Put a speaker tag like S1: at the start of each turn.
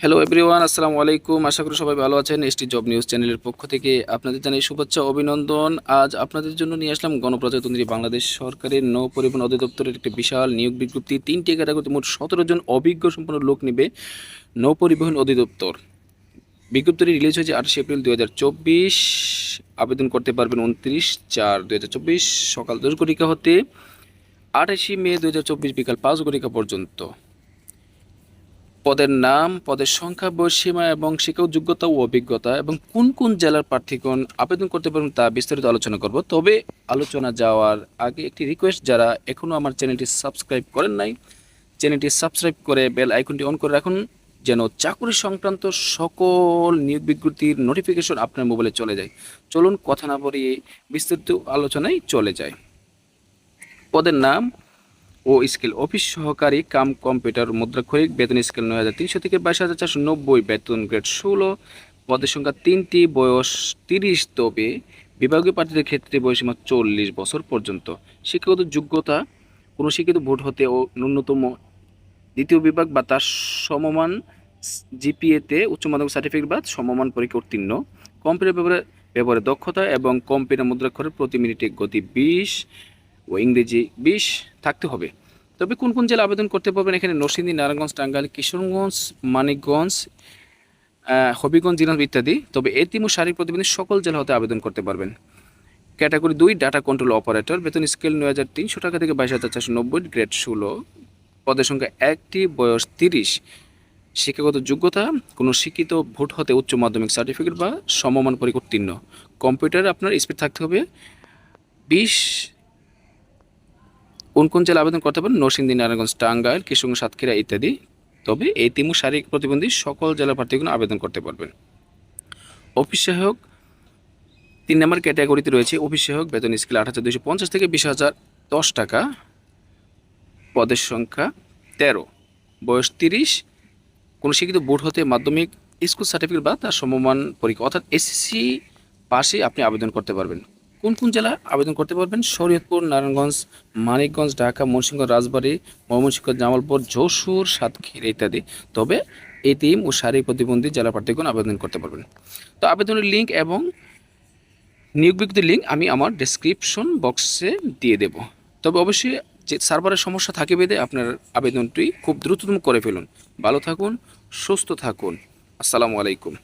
S1: Hello everyone আসসালামু আলাইকুম। আশা করি সবাই ভালো আছেন। এসটি জব নিউজ চ্যানেলের পক্ষ থেকে আপনাদের জানাই শুভেচ্ছা, অভিনন্দন। আজ আপনাদের জন্য নিয়ে আসলাম গণপ্রজাতন্ত্রী বাংলাদেশ সরকারের নৌ পরিবহন অধিদপ্তরের একটি বিশাল নিয়োগ বিজ্ঞপ্তি। তিনটি ক্যাটাগরিতে মোট সতেরো জন অভিজ্ঞ সম্পন্ন লোক নেবে নৌ পরিবহন অধিদপ্তর। বিজ্ঞপ্তিটি রিলিজ হয়েছে আঠাশে এপ্রিল দু হাজার চব্বিশ। আবেদন করতে পারবেন উনত্রিশ চার দু সকাল দশ ঘটিকা হতে আঠাশে মে দু হাজার চব্বিশ বিকাল পাঁচ ঘটিকা পর্যন্ত। পদের নাম, পদের সংখ্যা বয়সীমা এবং শিক্ষক যোগ্যতা ও অভিজ্ঞতা এবং কোন কোন জেলার প্রার্থীগণ আবেদন করতে পারবেন তা বিস্তারিত আলোচনা করব। তবে আলোচনা যাওয়ার আগে একটি রিকোয়েস্ট যারা এখনও আমার চ্যানেলটি সাবস্ক্রাইব করেন নাই, চ্যানেলটি সাবস্ক্রাইব করে বেল আইকনটি অন করে রাখুন, যেন চাকরি সংক্রান্ত সকল নিয়োগ বিজ্ঞপ্তির নোটিফিকেশন আপনার মোবাইলে চলে যায়। চলুন কথা না বলিয়ে বিস্তারিত আলোচনায় চলে যায় পদের নাম ও স্কেল অফিস সহকারী কাম কম্পিউটার মুদ্রাক্ষরিক, বেতন স্কেল নয় হাজার তিনশো থেকে বাইশ হাজার চারশো নব্বই, বেতন গ্রেড ষোলো, পদের সংখ্যা তিনটি, বয়স তিরিশ তবে বিভাগীয় প্রার্থীদের ক্ষেত্রে বয়সীমা চল্লিশ বছর পর্যন্ত। শিক্ষাগত যোগ্যতা, কোনো শিক্ষিত ভোট হতে ও ন্যূনতম দ্বিতীয় বিভাগ বা তার সমমান জিপিএতে উচ্চ মাধ্যমিক সার্টিফিকেট বা সমমান পরীক্ষা উত্তীর্ণ। কম্পিউটার ব্যবহারে ব্যবহারে দক্ষতা এবং কম্পিউটার মুদ্রাক্ষরের প্রতি মিনিটে গতি বিশ। ও ইংরেজি বিশ থাকতে হবে। তবে কোন কোন জেলা আবেদন করতে পারবেন? এখানে নরসিংদী, নারায়ণগঞ্জ, টাঙ্গাইল, কিশোরগঞ্জ, মানিকগঞ্জ হবিগঞ্জ দিনাজপুর ইত্যাদি। তবে এতিম ও শারীরিক প্রতিবন্ধী সকল জেলা হতে আবেদন করতে পারবেন। ক্যাটাগরি দুই, ডাটা কন্ট্রোল অপারেটর। বেতন স্কেল নয় হাজার তিনশো টাকা থেকে বাইশ হাজার চারশো নব্বই, গ্রেড ষোলো। পদের সংখ্যা একটি, বয়স তিরিশ। শিক্ষাগত যোগ্যতা, কোনো শিক্ষিত ভোট হতে উচ্চ মাধ্যমিক সার্টিফিকেট বা সমমান পরীক্ষা উত্তীর্ণ। কম্পিউটারে আপনার স্পিড থাকতে হবে। বিশ কোন কোন জেলা আবেদন করতে পারেন? নরসিংদী, নারায়ণগঞ্জ, টাঙ্গাইল, কিশোরগঞ্জ, সাতক্ষীরা ইত্যাদি। তবে এই তিমু শারীরিক প্রতিবন্ধী সকল জেলা প্রার্থীগুলো আবেদন করতে পারবেন। অফিস সহায়ক তিন নম্বর ক্যাটাগরিতে রয়েছে অফিস সহায়ক বেতন স্কেল আট হাজার দুশো পঞ্চাশ থেকে বিশ হাজার দশ টাকা। পদের সংখ্যা তেরো, বয়স তিরিশ। কোনো শিক্ষিত বোর্ড হতে মাধ্যমিক স্কুল সার্টিফিকেট বা তার সমমান পরীক্ষা, অর্থাৎ এসএসসি পাশে আপনি আবেদন করতে পারবেন। কোন কোন জেলা আবেদন করতে পারবেন? শরীয়তপুর, নারায়ণগঞ্জ, মানিকগঞ্জ, ঢাকা ময়মনসিংহ রাজবাড়ী, ময়মনসিংহ, জামালপুর, যশোর, সাতক্ষীরা ইত্যাদি। তবে এতিম ও শারীরিক প্রতিবন্ধী জেলা প্রার্থীগণ আবেদন করতে পারবেন। তো আবেদনের লিঙ্ক এবং নিয়োগ বিজ্ঞপ্তির লিঙ্ক আমি আমার ডেসক্রিপশন বক্সে দিয়ে দেব। তবে অবশ্যই যে সার্ভারের সমস্যা থাকে বেদে আপনার আবেদনটি খুব দ্রুততম করে ফেলুন। ভালো থাকুন, সুস্থ থাকুন। আসসালামু আলাইকুম।